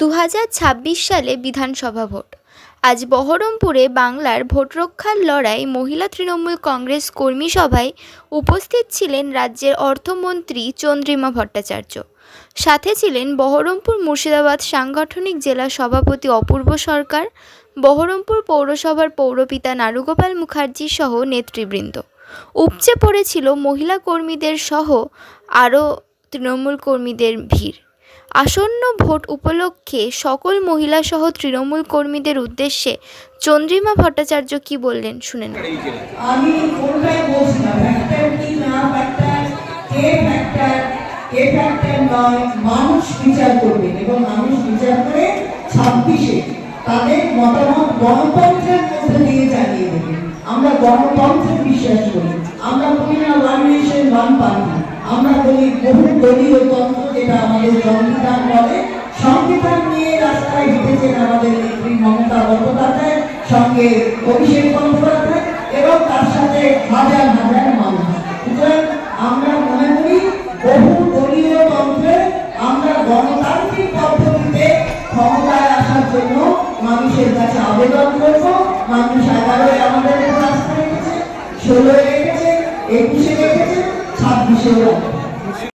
দু হাজার ছাব্বিশ সালে বিধানসভা ভোট। আজ বহরমপুরে বাংলার ভোট রক্ষার লড়াই মহিলা তৃণমূল কংগ্রেস কর্মী সভায় উপস্থিত ছিলেন রাজ্যের অর্থমন্ত্রী চন্দ্রিমা ভট্টাচার্য। সাথে ছিলেন বহরমপুর মুর্শিদাবাদ সাংগঠনিক জেলা সভাপতি অপূর্ব সরকার, বহরমপুর পৌরসভার পৌরপিতা নারুগোপাল মুখার্জি সহ নেতৃবৃন্দ। উপচে পড়েছিল মহিলা কর্মীদের সহ আরও তৃণমূল কর্মীদের ভিড়। আসন্ন ভোট উপলক্ষে সকল মহিলাসহ তৃণমূল কর্মীদের উদ্দেশ্যে চন্দ্রিমা ভট্টাচার্য কি বললেন শুনেন তাদের মতামত গণতন্ত্রের মধ্যে দিয়ে জানিয়ে দেবেন আমরা গণতন্ত্রে বিশ্বাস করি। আমরা বলি না ওয়ান নেশন ওয়ান পার্টি আমরা বলি বহু দলীয় তন্ত্র যেটা আমাদের সংবিধান বলে। সংবিধান নিয়ে রাস্তায় হেঁটেছেন আমাদের নেত্রী মমতা বন্দ্যোপাধ্যায়, সঙ্গে অভিষেক বন্দ্যোপাধ্যায় এবং তার সাথে হাজার হাজার মানুষ। সুতরাং আমরা মনে করি বহু দলীয় তন্ত্রে আমরা গণতান্ত্রিক পদ্ধতিতে ক্ষমতায় আসার জন্য মানুষের কাছে আবেদন করব। মানুষ এগারোয় আমাদের আস্থা রেখেছে, ষোলোয় রেখেছে একুশে রেখেছে ছাব্বিশেও রাখবে।